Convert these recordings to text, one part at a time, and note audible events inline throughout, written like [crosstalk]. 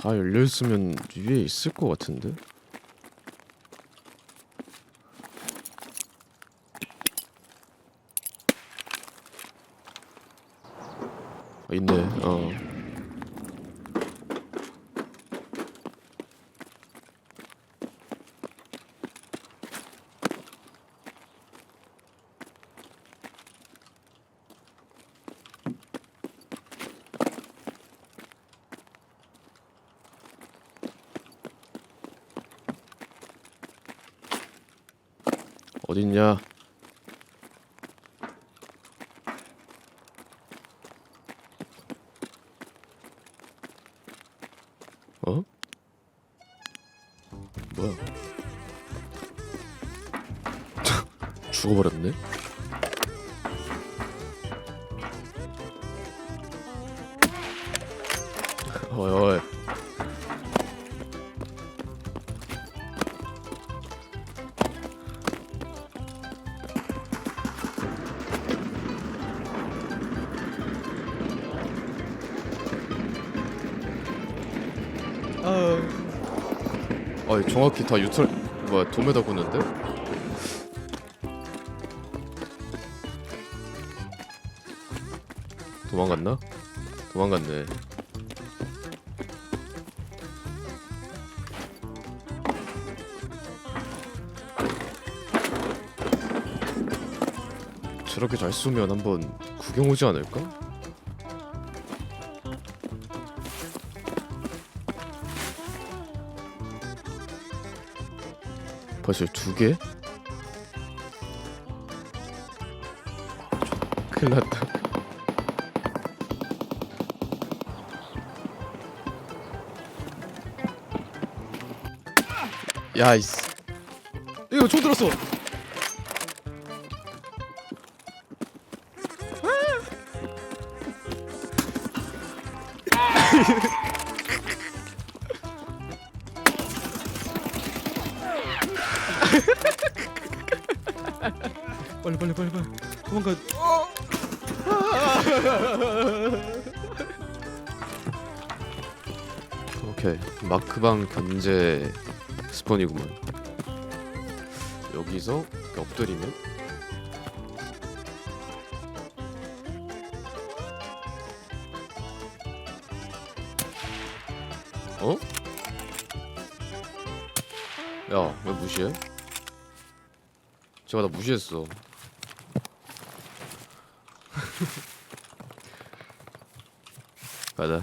다 열려있으면 위에 있을 것 같은데? 아, 있네 어 어딨냐? 어? 뭐야? [laughs] 죽어버렸네 아, 정확히 다 유턴 뭐야 도매다 구는데? 도망갔나? 도망갔네. 저렇게 잘 쏘면 한번 구경 오지 않을까? 벌써 두 개? 큰일 났다. 야, 이씨. 이거 총 들었어. [laughs] 빨리 빨리 빨리 빨리 도망가. 오케이 마크방 견제 스폰이구만. 여기서 엎드리면 어? 야, 왜 무시해? 제가 나 무시했어. 가자.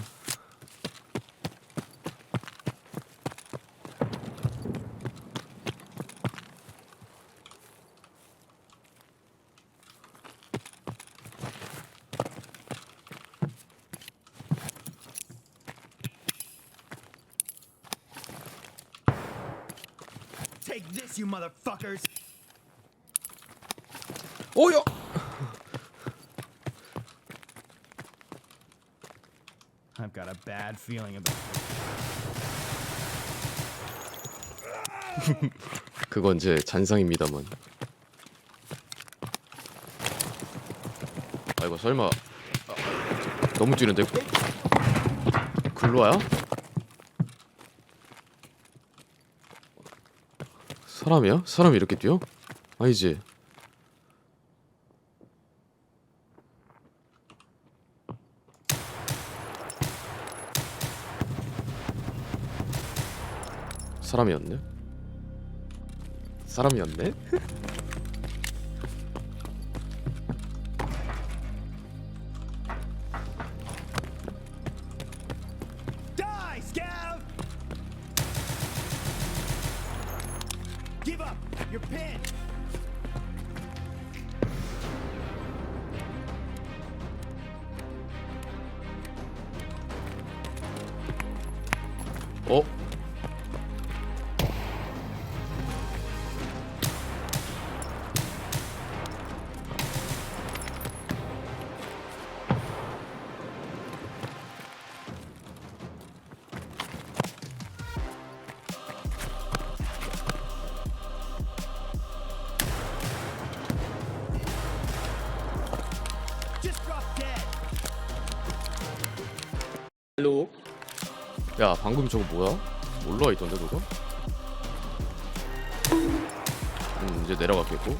Take this, you motherfuckers! 오야. I've got a bad feeling about [laughs] 그건 제 잔상입니다만. 아 이거 설마 아, 너무 뛰는데? 글로와야? 사람이야? 사람이 이렇게 뛰어? 아니지. 사람이었네? 사람이었네? Hello. 야 방금 저거 뭐야? 올라와 있던데 그거? 음 이제 내려갔겠고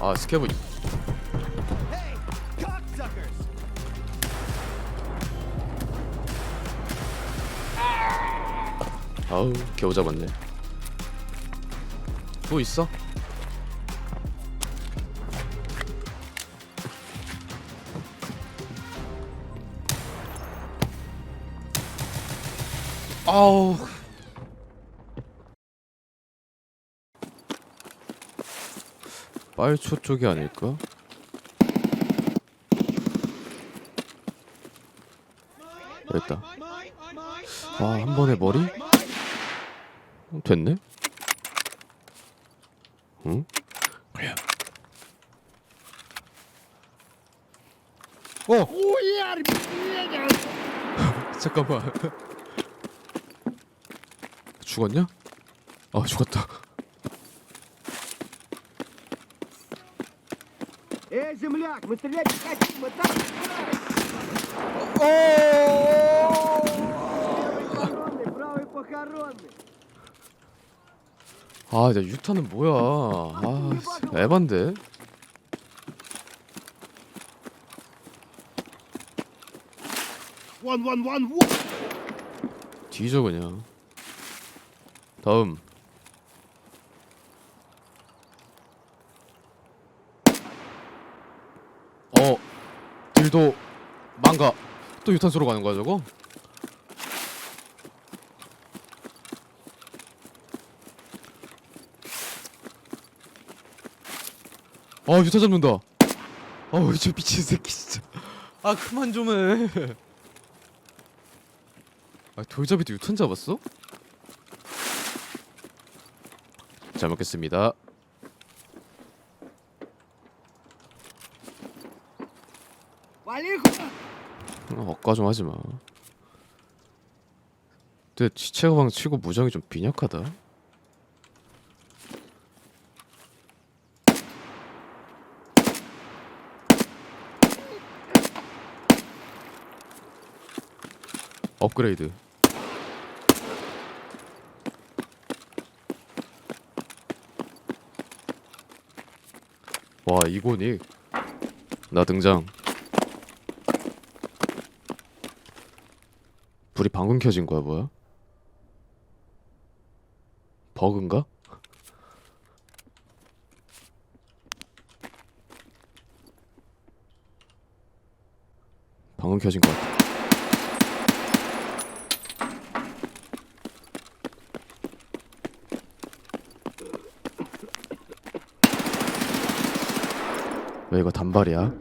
아 스케브! 아우 겨우 잡았네 또 있어? 아우 빨초 쪽이 아닐까? 됐다 아한 번에 머리? 어, 됐네? 응? 그래. 어! [laughs] 잠깐만. 죽었냐? 아 죽었다. Эй, земляк, мы стрелять не хотим, мы так Похоронный, правый похоронный. 아, 나 유타는 뭐야? 아, 씨, 에반데. One, one, one, one! 뒤져 그냥. 다음. 어, 딜도 망가. 또 유탄소로 가는 거야 저거? 아 유타 잡는다. 아우 저 미친 새끼 진짜. 아 그만 좀 해. 아 돌잡이도 유탄 잡았어? 잘 먹겠습니다. 어, 억까 좀 하지 마. 근데 지체 가방 치고 무장이 좀 빈약하다. 업그레이드. 와 이고닉 나 등장. 불이 방금 켜진 거야 뭐야? 버그인가? 방금 켜진 거 같아. 이거 단발이야?